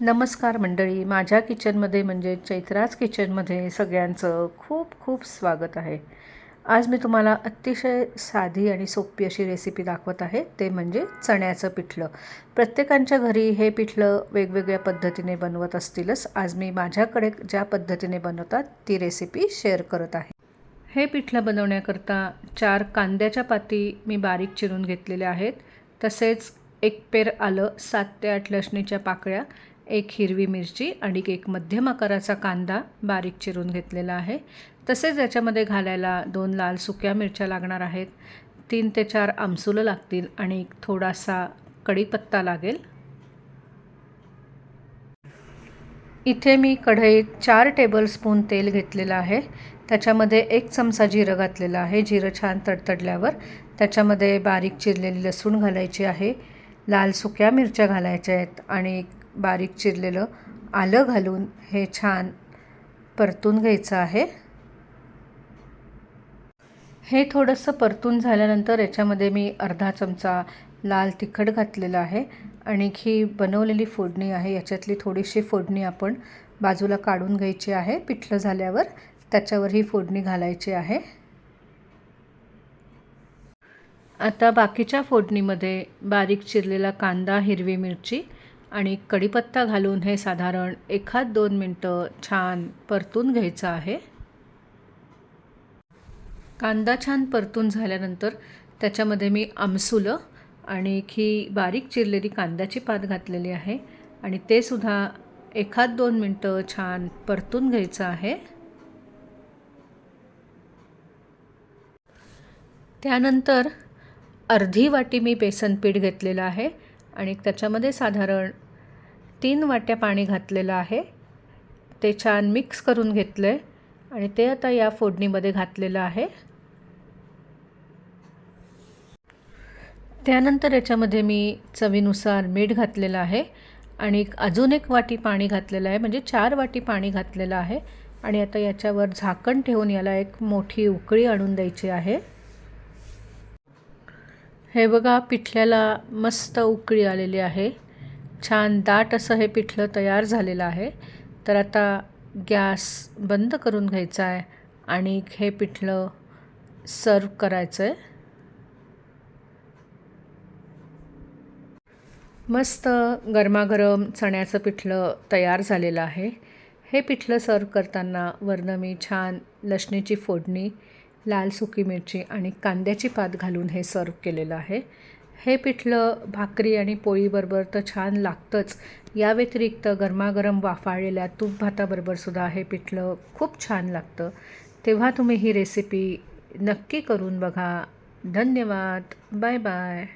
नमस्कार मंडळी. माझ्या किचनमध्ये म्हणजे चैत्राज किचनमध्ये सगळ्यांचं खूप खूप स्वागत आहे. आज मी तुम्हाला अतिशय साधी आणि सोपी अशी रेसिपी दाखवत आहे. ते म्हणजे चण्याचं पिठलं. प्रत्येकांच्या घरी हे पिठलं वेगवेगळ्या पद्धतीने बनवत असतीलच. आज मी माझ्याकडे ज्या पद्धतीने बनवतात ती रेसिपी शेअर करत आहे. हे पिठलं बनवण्याकरता चार कांद्याच्या पाती मी बारीक चिरून घेतलेल्या आहेत. तसेच एक पेर आलं सात ते आठ लसणीच्या पाकळ्या एक हिरवी मिरची आणि एक मध्यम आकाराचा कांदा बारीक चिरून घेतलेला आहे. तसेच याच्यामध्ये घालायला दोन लाल सुक्या मिरच्या लागणार आहेत. तीन ते चार आमसुलं लागतील आणि थोडासा कढीपत्ता लागेल. इथे मी कढईत चार टेबलस्पून तेल घेतलेलं आहे. त्याच्यामध्ये एक चमचा जिरं घातलेलं आहे. जिरं छान तडतडल्यावर त्याच्यामध्ये बारीक चिरलेली लसूण घालायची आहे. लाल सुक्या मिरच्या घालायच्या आहेत आणि बारीक चिरलेलं आलं घालून हे छान परतून घ्यायचं आहे. हे थोडंसं परतून झाल्यानंतर याच्यामध्ये मी अर्धा चमचा लाल तिखट घातलेलं आहे. आणि ही बनवलेली फोडणी आहे याच्यातली थोडीशी फोडणी आपण बाजूला काढून घ्यायची आहे. पिठलं झाल्यावर त्याच्यावर ही फोडणी घालायची आहे. आता बाकीच्या फोडणीमध्ये बारीक चिरलेला कांदा हिरवी मिरची आणि कढीपत्ता घालून हे साधारण एखाद दोन मिनटं छान परतून घ्यायचं आहे. कांदा छान परतून झाल्यानंतर त्याच्यामध्ये मी आमसुलं आणि ही बारीक चिरलेली कांद्याची पात घातलेली आहे आणि ते सुद्धा एखाद दोन मिनटं छान परतून घ्यायचं आहे. त्यानंतर अर्धी वाटी मी बेसन पीठ घेतलेलं आहे आणि त्याच्यामध्ये साधारण तीन वाट्या पाणी घातलेलं आहे. ते छान मिक्स करून घेतलं आहे आणि ते आता या फोडणीमध्ये घातलेलं आहे. त्यानंतर याच्यामध्ये मी चवीनुसार मीठ घातलेलं आहे आणि अजून एक वाटी पाणी घातलेलं आहे म्हणजे चार वाटी पाणी घातलेलं आहे. आणि आता याच्यावर झाकण ठेवून याला एक मोठी उकळी आणून द्यायची आहे. हे बघा पिठल्याला मस्त उकळी आलेली आहे. छान दाट असं हे पिठलं तयार झालेलं आहे. तर आता गॅस बंद करून घ्यायचा आहे आणि हे पिठलं सर्व करायचं आहे मस्त गरमागरम चण्याचं पिठलं तयार झालेलं आहे. हे पिठलं सर्व करताना वरनं मी छान लसणीची फोडणी लाल सुकी मिरची आणि कांद्याची पात घालून हे सर्व केलेलं आहे. हे पिठलं भाकरी आणि पोळीबरोबर तर छान लागतंच. या व्यतिरिक्त गरमागरम वाफाळलेल्या तूप भाताबरोबरसुद्धा हे पिठलं खूप छान लागतं. तेव्हा तुम्ही ही रेसिपी नक्की करून बघा. धन्यवाद. Bye bye.